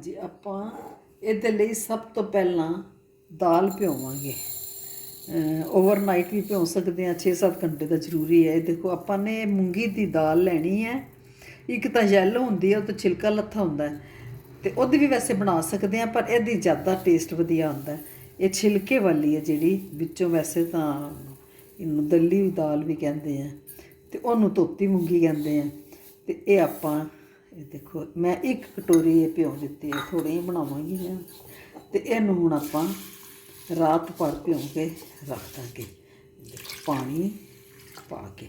ਹਾਂਜੀ, ਆਪਾਂ ਇਹਦੇ ਲਈ ਸਭ ਤੋਂ ਪਹਿਲਾਂ ਦਾਲ ਭਿਓਵਾਂਗੇ। ਓਵਰਨਾਈਟ ਵੀ ਭਿਓ ਸਕਦੇ ਆ 6-7 ਘੰਟੇ ਦਾ ਜ਼ਰੂਰੀ ਹੈ। ਇਹ ਦੇਖੋ, ਆਪਾਂ ਨੇ ਮੂੰਗੀ ਦੀ ਦਾਲ ਲੈਣੀ ਹੈ। ਇੱਕ ਤਾਂ ਯੈਲੋ ਹੁੰਦੀ ਹੈ, ਉਹ ਤਾਂ ਛਿਲਕਾ ਲੱਥਾ ਹੁੰਦਾ ਹੈ। ਤੇ ਉਹਦੀ ਵੀ ਵੈਸੇ ਬਣਾ ਸਕਦੇ ਆ ਪਰ ਇਹਦੀ ਜ਼ਿਆਦਾ ਟੇਸਟ ਵਧੀਆ ਹੁੰਦਾ ਇਹ ਛਿਲਕੇ ਵਾਲੀ ਹੈ ਜਿਹੜੀ, ਵਿੱਚੋਂ ਵੈਸੇ ਤਾਂ ਇਹਨੂੰ ਦੱਲੀ ਦਾਲ ਵੀ ਕਹਿੰਦੇ ਆ। ਤੇ ਉਹਨੂੰ ਧੋਤੀ ਮੂੰਗੀ ਕਹਿੰਦੇ ਆ। ਤੇ ਇਹ ਆਪਾਂ ਇਹ ਦੇਖੋ, ਮੈਂ ਇੱਕ ਕਟੋਰੀ ਇਹ ਭਿਓ ਦਿੱਤੀ ਹੈ ਥੋੜੀ ਹੀ ਬਣਾਵਾਂਗੀ ਮੈਂ। ਤੇ ਇਹਨੂੰ ਹੁਣ ਆਪਾਂ ਰਾਤ ਭਰ ਭਿਉਂ ਕੇ ਰੱਖ ਦਾਂਗੇ। ਦੇਖੋ, ਪਾਣੀ ਪਾ ਕੇ।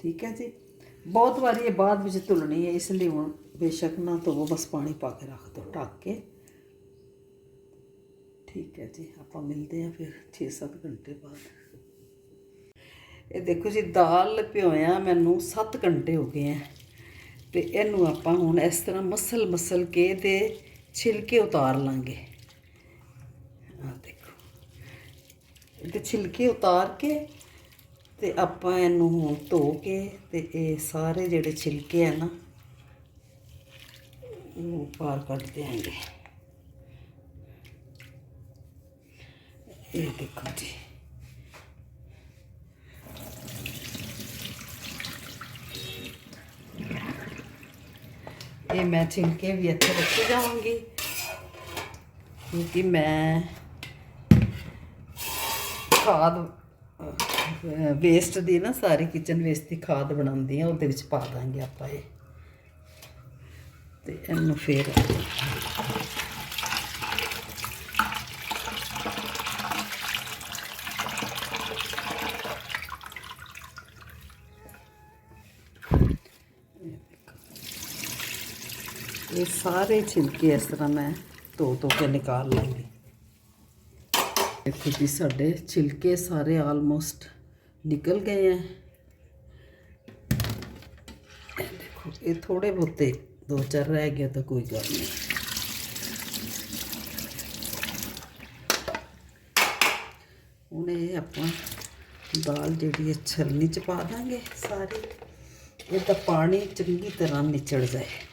ਠੀਕ ਹੈ ਜੀ? ਬਹੁਤ ਵਾਰੀ ਇਹ ਬਾਅਦ ਵਿੱਚ ਧੁਲਣੀ ਹੈ, ਇਸ ਲਈ ਹੁਣ ਬੇਸ਼ੱਕ ਨਾ ਧੋਵੋ, ਬਸ ਪਾਣੀ ਪਾ ਕੇ ਰੱਖ ਦਿਓ, ਢੱਕ ਕੇ। ਠੀਕ ਹੈ ਜੀ, ਆਪਾਂ ਮਿਲਦੇ ਹਾਂ ਫਿਰ 6-7 ਘੰਟੇ ਬਾਅਦ। ਇਹ ਦੇਖੋ ਜੀ, ਦਾਲ ਭਿਓਇਆ ਮੈਨੂੰ 7 ਘੰਟੇ ਹੋ ਗਏ ਆ ਤੇ ਇਹਨੂੰ ਆਪਾਂ ਹੁਣ ਇਸ ਤਰ੍ਹਾਂ ਮਸਲ ਮਸਲ ਕੇ ਤੇ ਛਿਲਕੇ ਉਤਾਰ ਲਾਂਗੇ। ਆ ਦੇਖੋ। ਇਹਦੇ ਛਿਲਕੇ ਉਤਾਰ ਕੇ ਤੇ ਆਪਾਂ ਇਹਨੂੰ ਹੁਣ ਧੋ ਕੇ ਤੇ ਇਹ ਸਾਰੇ ਜਿਹੜੇ ਛਿਲਕੇ ਆ ਨਾ ਉਹ ਬਾਹਰ ਕੱਢ ਦਿਆਂਗੇ। ਇਹ ਦੇਖੋ ਜੀ। ਇਹ ਮੈਂ ਛਿਲਕੇ ਵੀ ਇੱਥੇ ਰੱਖੀ ਜਾਵਾਂਗੀ। ਕਿਉਂਕਿ ਮੈਂ ਖਾਦ ਵੇਸਟ ਦੀ ਨਾ ਸਾਰੀ ਕਿਚਨ ਵੇਸਟ ਦੀ ਖਾਦ ਬਣਾਉਂਦੀ ਆ ਉਹਦੇ ਵਿੱਚ ਪਾ ਦਾਂਗੇ ਆਪਾਂ ਇਹ। ਤੇ ਇਹਨੂੰ ਫੇਰ ਇਹ ਸਾਰੇ ਛਿਲਕੇ ਇਸ ਤਰ੍ਹਾਂ ਮੈਂ ਧੋ ਧੋ ਕੇ ਨਿਕਾਲ ਲਾਂਗੀ। ਦੇਖੋ ਜੀ, ਸਾਡੇ ਛਿਲਕੇ ਸਾਰੇ ਆਲਮੋਸਟ ਨਿਕਲ ਗਏ ਹੈ ਇਹ ਦੇਖੋ, ਇਹ ਥੋੜੇ ਬਹੁਤੇ ਦੋ ਚਾਰ ਰਹਿ ਗਏ ਤਾਂ ਕੋਈ ਗੱਲ ਨਹੀਂ। ਹੁਣ ਇਹ ਆਪਾਂ ਦਾਲ ਜਿਹੜੀ ਹੈ ਛਲਨੀ ਚ ਪਾ ਦਾਂਗੇ ਸਾਰੀ। ਇਹ ਤਾਂ ਪਾਣੀ ਚੰਗੀ ਤਰ੍ਹਾਂ ਨਿਚੜ ਜਾਏ।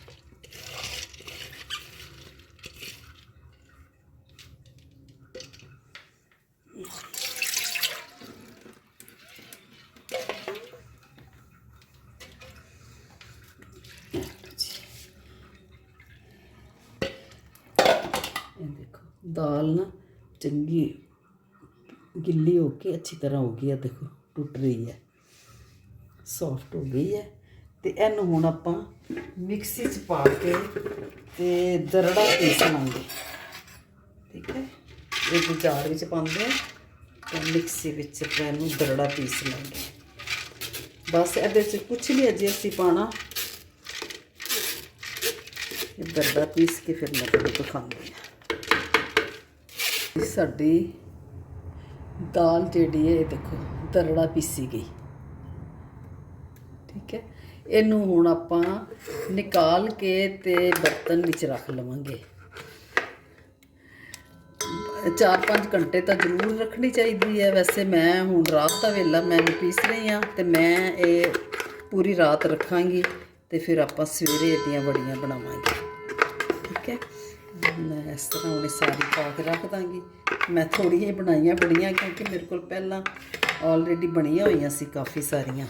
ਇਹ ਦੇਖੋ, ਦਾਲ ਨਾ ਚੰਗੀ ਗਿੱਲੀ ਹੋ ਕੇ ਅੱਛੀ ਤਰ੍ਹਾਂ ਹੋ ਗਈ ਹੈ ਦੇਖੋ, ਟੁੱਟ ਰਹੀ ਹੈ ਸੌਫਟ ਹੋ ਗਈ ਹੈ ਤੇ ਇਹਨੂੰ ਹੁਣ ਆਪਾਂ ਮਿਕਸੀ 'ਚ ਪਾ ਕੇ ਤੇ ਦਰੜਾ ਪੀਸ ਲਾਂਗੇ। ਠੀਕ ਹੈ? ਇਹ ਜਾਰ ਵਿੱਚ ਪਾਉਂਦੇ ਆ ਤੇ ਮਿਕਸੀ ਵਿੱਚ ਆਪਾਂ ਇਹਨੂੰ ਦਰੜਾ ਪੀਸ ਲਾਂਗੇ। ਬਸ ਇਹਦੇ 'ਚ ਕੁਛ ਨਹੀਂ ਅਜੇ ਅਸੀਂ ਪਾਣਾ। ਇਹ ਦਰੜਾ ਪੀਸ ਕੇ ਫਿਰ ਮੈਂ ਤੁਹਾਨੂੰ ਦਿਖਾਉਂਦੀ ਹਾਂ। ਸਾਡੀ ਦਾਲ ਜਿਹੜੀ ਹੈ, ਇਹ ਦੇਖੋ, ਦਰੜਾ ਪੀਸੀ ਗਈ। ਠੀਕ ਹੈ? ਇਹਨੂੰ ਹੁਣ ਆਪਾਂ ਨਿਕਾਲ ਕੇ ਤੇ ਬਰਤਨ ਵਿੱਚ ਰੱਖ ਲਵਾਂਗੇ। 4-5 ਘੰਟੇ ਤਾਂ ਜ਼ਰੂਰ ਰੱਖਣੀ ਚਾਹੀਦੀ ਹੈ। ਵੈਸੇ ਮੈਂ ਹੁਣ ਰਾਤ ਦਾ ਵੇਲਾ ਮੈਂ ਪੀਸ ਰਹੀ ਹਾਂ ਤੇ ਮੈਂ ਇਹ ਪੂਰੀ ਰਾਤ ਰੱਖਾਂਗੀ ਤੇ ਫਿਰ ਆਪਾਂ ਸਵੇਰੇ ਇਹਦੀਆਂ ਵੜੀਆਂ ਬਣਾਵਾਂਗੇ। ਠੀਕ ਹੈ? ਮੈਂ ਇਸ ਤਰ੍ਹਾਂ ਉਹਨੇ ਸਾਰੀ ਪਾ ਕੇ ਰੱਖ ਦਾਂਗੀ। ਮੈਂ ਥੋੜ੍ਹੀਆਂ ਹੀ ਬਣਾਈਆਂ ਬੜੀਆਂ ਕਿਉਂਕਿ ਮੇਰੇ ਕੋਲ ਪਹਿਲਾਂ ਆਲਰੇਡੀ ਬਣੀਆਂ ਹੋਈਆਂ ਸੀ ਕਾਫੀ ਸਾਰੀਆਂ।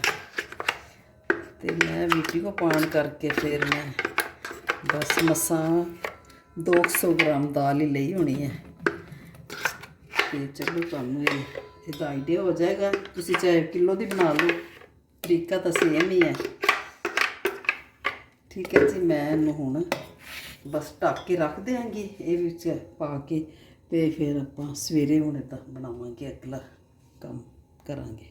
ਤੇ ਮੈਂ ਵੀਡੀਓ ਪਾਣ ਕਰਕੇ ਫਿਰ ਮੈਂ ਬਸ ਮਸਾਂ 200 ਗ੍ਰਾਮ ਦਾਲ ਹੀ ਲਈ ਹੋਣੀ ਹੈ। ਤੇ ਚਲੋ ਤੁਹਾਨੂੰ ਇਹ, ਇਹਦਾ ਆਈਡੀਆ ਹੋ ਜਾਏਗਾ। ਤੁਸੀਂ ਚਾਹੇ ਕਿਲੋ ਦੀ ਬਣਾ ਲਓ। ਤਰੀਕਾ ਤਾਂ ਸੇਮ ਹੀ ਹੈ। ਠੀਕ ਹੈ ਜੀ, ਮੈਂ ਇਹਨੂੰ ਹੁਣ ਬਸ ਢੱਕ ਕੇ ਰੱਖ ਦਿਆਂਗੇ ਇਹ ਵਿੱਚ ਪਾ ਕੇ ਤੇ ਫਿਰ ਆਪਾਂ ਸਵੇਰੇ ਹੁਣ ਤਾਂ ਬਣਾਵਾਂਗੇ ਅਗਲਾ ਕੰਮ ਕਰਾਂਗੇ।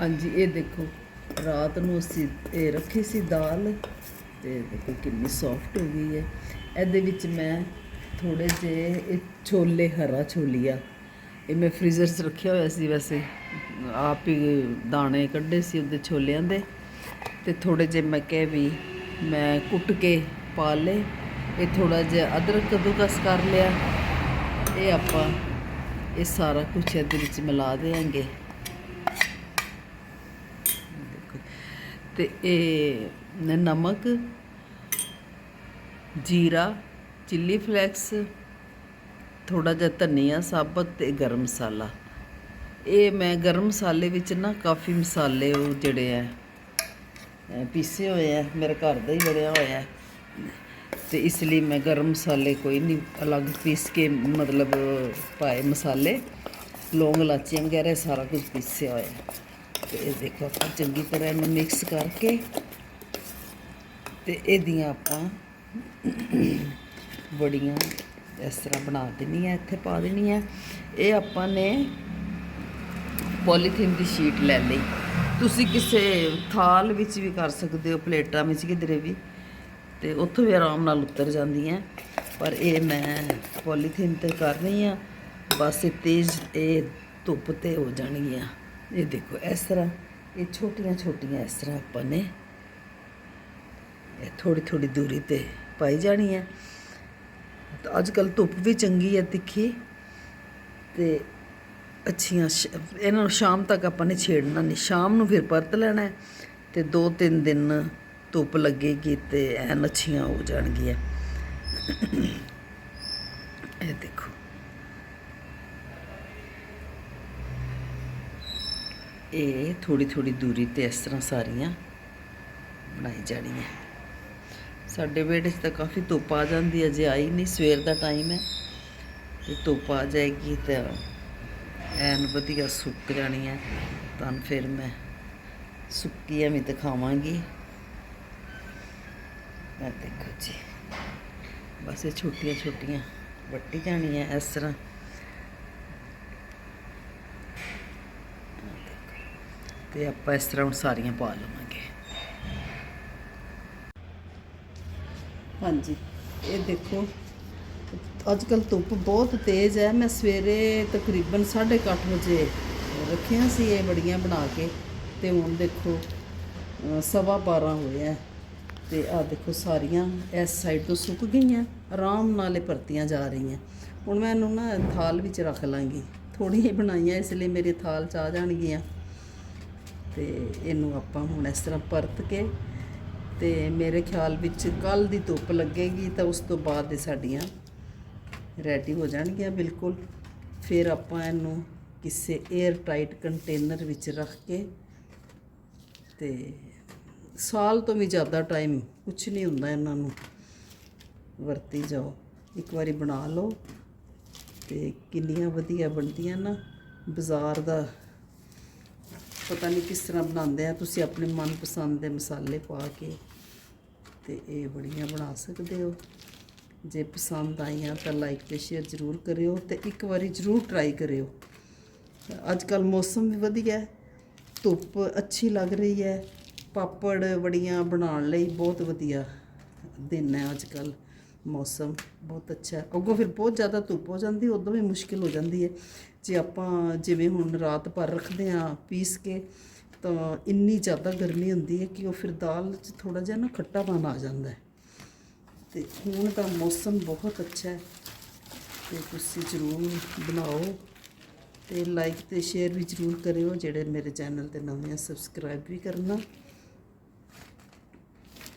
ਹਾਂਜੀ, ਇਹ ਦੇਖੋ, ਰਾਤ ਨੂੰ ਅਸੀਂ ਇਹ ਰੱਖੀ ਸੀ ਦਾਲ ਤੇ ਦੇਖੋ ਕਿੰਨੀ ਸੌਫਟ ਹੋ ਗਈ ਹੈ। ਇਹਦੇ ਵਿੱਚ ਮੈਂ ਥੋੜੇ ਜਿਹੇ ਇਹ ਛੋਲੇ, ਹਰਾ ਛੋਲੀਆ ਇਹ ਮੈਂ ਫ੍ਰੀਜ਼ਰ 'ਚ ਰੱਖਿਆ ਹੋਇਆ ਸੀ ਵੈਸੇ। ਆਪ ਹੀ ਦਾਣੇ ਕੱਢੇ ਸੀ ਉਹਦੇ ਛੋਲਿਆਂ ਦੇ ਤੇ ਥੋੜੇ ਜਿਹੇ ਮੈਂ ਕਿਹਾ ਵੀ ਮੈਂ ਕੁੱਟ ਕੇ ਪਾ ਲਏ। ਇਹ ਥੋੜਾ ਜਿਹਾ ਅਦਰਕ ਕਦੂਕਸ ਕਰ ਲਿਆ। ਇਹ ਆਪਾਂ ਇਹ ਸਾਰਾ ਕੁਝ ਇਹਦੇ ਵਿੱਚ ਮਿਲਾ ਦੇਾਂਗੇ ਤੇ ਇਹ ਨਮਕ, ਜੀਰਾ, ਚਿੱਲੀ ਫਲੈਕਸ ਥੋੜਾ ਜਿਹਾ ਧਨੀਆ ਸਾਬਤ ਤੇ ਗਰਮ ਮਸਾਲਾ। ਇਹ ਮੈਂ ਗਰਮ ਮਸਾਲੇ ਵਿੱਚ ਨਾ ਕਾਫੀ ਮਸਾਲੇ ਉਹ ਜਿਹੜੇ ਆ ਪੀਸੇ ਹੋਏ ਆ, ਮੇਰੇ ਘਰ ਦਾ ਹੀ ਬਣਿਆ ਹੋਇਆ। ਹੈ ਤੇ ਇਸ ਲਈ ਮੈਂ ਗਰਮ ਮਸਾਲੇ ਕੋਈ ਨਹੀਂ ਅਲੱਗ ਪੀਸ ਕੇ ਮਤਲਬ ਪਾਏ ਮਸਾਲੇ। ਲੌਂਗ ਇਲਾਚੀਆਂ ਵਗੈਰਾ ਸਾਰਾ ਕੁਝ ਪੀਸਿਆ ਹੋਇਆ। ਹੈ। ਤੇ ਇਹ ਦੇਖੋ ਆਪਾਂ ਚੰਗੀ ਤਰ੍ਹਾਂ ਇਹਨੂੰ ਮਿਕਸ ਕਰਕੇ। ਤੇ ਇਹਦੀਆਂ ਆਪਾਂ ਬੜੀਆਂ ਇਸ ਤਰ੍ਹਾਂ ਬਣਾ ਦੇਣੀਆਂ ਇੱਥੇ ਪਾ ਦੇਣੀ ਹੈ ਇਹ ਆਪਾਂ ਨੇ ਪੋਲੀਥੀਨ ਦੀ ਸ਼ੀਟ ਲੈ ਲਈ। ਤੁਸੀਂ ਕਿਸੇ ਥਾਲ ਵਿੱਚ ਵੀ ਕਰ ਸਕਦੇ ਹੋ, ਪਲੇਟਾਂ ਵਿੱਚ ਕਿਧਰੇ ਵੀ। ਤੇ ਉੱਥੋਂ ਵੀ ਆਰਾਮ ਨਾਲ ਉਤਰ ਜਾਂਦੀਆਂ। ਪਰ ਇਹ ਮੈਂ ਪੋਲੀਥੀਨ ਤੇ ਕਰ ਰਹੀ ਆ ਬਸ ਇਹ ਤੇਜ਼, ਇਹ ਧੁੱਪ ਤੇ ਹੋ ਜਾਣਗੀਆਂ। ਇਹ ਦੇਖੋ, ਇਸ ਤਰ੍ਹਾਂ, ਇਹ ਛੋਟੀਆਂ ਛੋਟੀਆਂ ਇਸ ਤਰ੍ਹਾਂ ਆਪਾਂ ਨੇ ਇਹ ਥੋੜੀ ਥੋੜੀ ਦੂਰੀ ਤੇ ਪਾਈ ਜਾਣੀ ਹੈ। ਤਾਂ ਅੱਜ ਕੱਲ ਧੁੱਪ ਵੀ ਚੰਗੀ ਹੈ ਤਿੱਖੀ। ਤੇ ਅੱਛੀਆਂ ਸ਼- ਇਹਨਾਂ ਨੂੰ ਸ਼ਾਮ ਤੱਕ ਆਪਾਂ ਨੇ ਛੇੜਨਾ ਨਹੀਂ ਸ਼ਾਮ ਨੂੰ ਫਿਰ ਪਰਤ ਲੈਣਾ ਹੈ ਤੇ ਦੋ ਤਿੰਨ ਦਿਨ ਧੁੱਪ ਲੱਗੇਗੀ ਤੇ ਐਨ ਅੱਛੀਆਂ ਹੋ ਜਾਣਗੀਆਂ। ਇਹ ਦੇਖੋ। ਇਹ ਥੋੜੀ ਥੋੜੀ ਦੂਰੀ ਤੇ ਇਸ ਤਰ੍ਹਾਂ ਸਾਰੀਆਂ ਬਣਾਈ ਜਾਣੀਆਂ। ਸਾਡੇ ਵਿਹੜੇ 'ਚ ਤਾਂ ਕਾਫੀ ਧੁੱਪ ਆ ਜਾਂਦੀ ਹੈ ਜੇ ਆਈ ਨਹੀਂ, ਸਵੇਰ ਦਾ ਟਾਈਮ ਹੈ। ਤੇ ਧੁੱਪ ਆ ਜਾਏਗੀ ਤਾਂ ਐਨ ਵਧੀਆ ਸੁੱਕ ਜਾਣੀ ਹੈ ਤਾਂ ਫਿਰ ਮੈਂ ਸੁੱਕੀਆਂ ਵੀ ਦਿਖਾਵਾਂਗੀ। ਇਹ ਦੇਖੋ ਜੀ, ਬਸ ਇਹ ਛੋਟੀਆਂ ਛੋਟੀਆਂ ਵੱਟੀ ਜਾਣੀਆਂ ਇਸ ਤਰ੍ਹਾਂ। ਆਹ ਤੇ ਆਪਾਂ ਇਸ ਤਰ੍ਹਾਂ ਹੁਣ ਸਾਰੀਆਂ ਪਾ ਲਵਾਂਗੇ। ਹਾਂਜੀ, ਇਹ ਦੇਖੋ ਅੱਜ ਕੱਲ ਧੁੱਪ ਬਹੁਤ ਤੇਜ਼ ਹੈ। ਮੈਂ ਸਵੇਰੇ ਤਕਰੀਬਨ 8:30 ਵਜੇ ਰੱਖੀਆਂ ਸੀ ਇਹ ਬੜੀਆਂ ਬਣਾ ਕੇ ਤੇ ਹੁਣ ਦੇਖੋ ਸਵਾ 12 ਹੋਇਆ ਆ ਤੇ ਆ ਦੇਖੋ ਸਾਰੀਆਂ ਇਸ ਸਾਈਡ ਤੋਂ ਸੁੱਕ ਗਈਆਂ, ਆਰਾਮ ਨਾਲ ਇਹ ਪਰਤੀਆਂ ਜਾ ਰਹੀਆਂ। ਹੁਣ ਮੈਂ ਇਹਨੂੰ ਨਾ ਥਾਲ ਵਿੱਚ ਰੱਖ ਲਾਂਗੀ। ਥੋੜ੍ਹੀਆਂ ਹੀ ਬਣਾਈਆਂ, ਇਸ ਲਈ ਮੇਰੇ ਥਾਲ ਚ ਆ ਜਾਣਗੀਆਂ। ਤੇ ਇਹਨੂੰ ਆਪਾਂ ਹੁਣ ਇਸ ਤਰ੍ਹਾਂ ਪਰਤ ਕੇ ਤੇ ਮੇਰੇ ਖਿਆਲ ਵਿੱਚ ਕੱਲ ਦੀ ਧੁੱਪ ਲੱਗੇਗੀ ਤਾਂ ਉਸ ਤੋਂ ਬਾਅਦ ਇਹ ਸਾਡੀਆਂ ਰੈਡੀ ਹੋ ਜਾਣਗੀਆਂ ਬਿਲਕੁਲ। ਫਿਰ ਆਪਾਂ ਇਹਨੂੰ ਕਿਸੇ 에ਅਰ ਟਾਈਟ ਕੰਟੇਨਰ ਵਿੱਚ ਰੱਖ ਕੇ ਤੇ ਸਾਲ ਤੋਂ ਵੀ ਜ਼ਿਆਦਾ ਟਾਈਮ ਕੁਝ ਨਹੀਂ ਹੁੰਦਾ ਇਹਨਾਂ ਨੂੰ। ਵਰਤੀ ਜਾਓ। ਇੱਕ ਵਾਰੀ ਬਣਾ ਲਓ ਤੇ ਕਿੰਨੀਆਂ ਵਧੀਆ ਬਣਦੀਆਂ ਨਾ। ਬਾਜ਼ਾਰ ਦਾ ਪਤਾ ਨਹੀਂ ਕਿਸ ਤਰ੍ਹਾਂ ਬਣਾਉਂਦੇ ਆ। ਤੁਸੀਂ ਆਪਣੇ ਮਨਪਸੰਦ ਦੇ ਮਸਾਲੇ ਪਾ ਕੇ ਤੇ ਇਹ ਬੜੀਆਂ ਬਣਾ ਸਕਦੇ ਹੋ। ਜੇ ਪਸੰਦ ਆਈਆਂ ਤਾਂ ਲਾਈਕ ਤੇ ਸ਼ੇਅਰ ਜ਼ਰੂਰ ਕਰਿਓ ਤੇ ਇੱਕ ਵਾਰੀ ਜ਼ਰੂਰ ਟਰਾਈ ਕਰਿਓ। ਅੱਜ ਕੱਲ ਮੌਸਮ ਵੀ ਵਧੀਆ ਹੈ, ਧੁੱਪ ਅੱਛੀ ਲੱਗ ਰਹੀ ਹੈ, ਪਾਪੜ ਵੜੀਆਂ ਬਣਾਉਣ ਲਈ ਬਹੁਤ ਵਧੀਆ ਦਿਨ ਹੈ ਅੱਜ ਕੱਲ ਮੌਸਮ, ਬਹੁਤ ਅੱਛਾ ਹੈ। ਅੱਗੋਂ ਫਿਰ ਬਹੁਤ ਜ਼ਿਆਦਾ ਧੁੱਪ ਹੋ ਜਾਂਦੀ, ਉਦੋਂ ਵੀ ਮੁਸ਼ਕਿਲ ਹੋ ਜਾਂਦੀ ਹੈ। ਜੇ ਆਪਾਂ ਜਿਵੇਂ ਹੁਣ ਰਾਤ ਭਰ ਰੱਖਦੇ ਆ ਪੀਸ ਕੇ, ਤਾਂ ਇੰਨੀ ਜ਼ਿਆਦਾ ਗਰਮੀ ਹੁੰਦੀ ਹੈ ਕਿ ਉਹ ਫਿਰ ਦਾਲ 'ਚ ਥੋੜਾ ਜਿਹਾ ਨਾ ਖੱਟਾਪਨ ਆ ਜਾਂਦਾ ਹੈ। ਤੇ ਹੁਣ ਤਾਂ ਮੌਸਮ ਬਹੁਤ ਅੱਛਾ ਹੈ। ਤੇ ਤੁਸੀਂ ਜ਼ਰੂਰ ਬਣਾਓ ਤੇ ਲਾਈਕ ਤੇ ਸ਼ੇਅਰ ਵੀ ਜ਼ਰੂਰ ਕਰਿਓ, ਜਿਹੜੇ ਮੇਰੇ ਚੈਨਲ ਤੇ ਨਵੇਂ ਆ ਸਬਸਕ੍ਰਾਈਬ ਵੀ ਕਰਨਾ।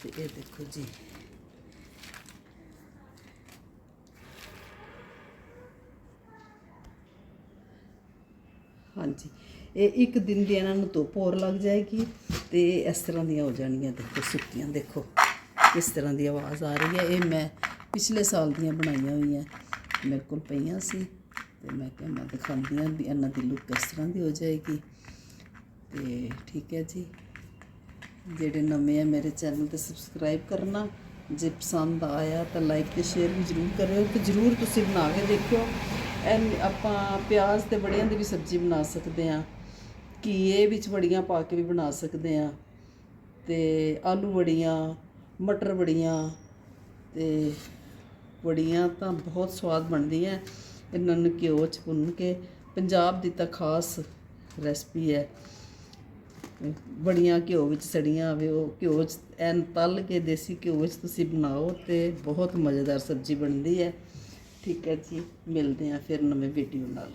ਤੇ ਇਹ ਦੇਖੋ ਜੀ। ਹਾਂਜੀ, ਇਹ ਇੱਕ ਦਿਨ ਦੀ ਇਹਨਾਂ ਨੂੰ ਧੁੱਪ ਹੋਰ ਲੱਗ ਜਾਏਗੀ ਤੇ ਇਸ ਤਰ੍ਹਾਂ ਦੀਆਂ ਹੋ ਜਾਣਗੀਆਂ ਦੇਖੋ, ਸੁੱਕੀਆਂ ਦੇਖੋ। ਕਿਸ ਤਰ੍ਹਾਂ ਦੀ ਆਵਾਜ਼ ਆ ਰਹੀ ਹੈ। ਇਹ ਮੈਂ ਪਿਛਲੇ ਸਾਲ ਦੀਆਂ ਬਣਾਈਆਂ ਹੋਈਆਂ ਮੇਰੇ ਕੋਲ ਪਈਆਂ ਸੀ ਤੇ ਮੈਂ ਕਿਹਾ ਮੈਂ ਦਿਖਾਉਂਦੀ ਹਾਂ ਵੀ ਇਹਨਾਂ ਦੀ ਲੁੱਕ ਕਿਸ ਤਰ੍ਹਾਂ ਦੀ ਹੋ ਜਾਏਗੀ। ਤੇ ਠੀਕ ਹੈ ਜੀ। ਜਿਹੜੇ ਨਵੇਂ ਆ ਮੇਰੇ ਚੈਨਲ ਤੇ ਸਬਸਕ੍ਰਾਈਬ ਕਰਨਾ। ਜੇ ਪਸੰਦ ਆਇਆ ਤਾਂ ਲਾਈਕ ਤੇ ਸ਼ੇਅਰ ਵੀ ਜ਼ਰੂਰ ਕਰਿਓ ਤੇ ਜ਼ਰੂਰ ਤੁਸੀਂ ਬਣਾ ਕੇ ਦੇਖਿਓ। ਐਨ ਆਪਾਂ ਪਿਆਜ਼ ਤੇ ਬੜੀਆਂ ਦੀ ਵੀ ਸਬਜ਼ੀ ਬਣਾ ਸਕਦੇ ਆ ਘੀਏ ਵਿੱਚ ਬੜੀਆਂ ਪਾ ਕੇ ਵੀ ਬਣਾ ਸਕਦੇ ਆ ਤੇ ਆਲੂ ਵੜੀਆਂ ਮਟਰ ਵੜੀਆਂ ਅਤੇ ਵੜੀਆਂ ਤਾਂ ਬਹੁਤ ਸਵਾਦ ਬਣਦੀਆਂ ਇਹਨਾਂ ਨੂੰ ਘਿਓ ਚ ਭੁੰਨ ਕੇ ਪੰਜਾਬ ਦੀ ਤਾਂ ਖਾਸ ਰੈਸਪੀ ਹੈ। ਬੜੀਆਂ ਘਿਓ ਵਿੱਚ ਸੜੀਆਂ ਆਵੇ ਉਹ ਘਿਓ 'ਚ ਐਨ ਤਲ ਕੇ ਦੇਸੀ ਘਿਓ ਵਿੱਚ ਤੁਸੀਂ ਬਣਾਓ ਤੇ ਬਹੁਤ ਮਜ਼ੇਦਾਰ ਸਬਜ਼ੀ ਬਣਦੀ ਹੈ। ਠੀਕ ਹੈ ਜੀ, ਮਿਲਦੇ ਹਾਂ ਫਿਰ ਨਵੇਂ ਵੀਡੀਓ ਨਾਲ।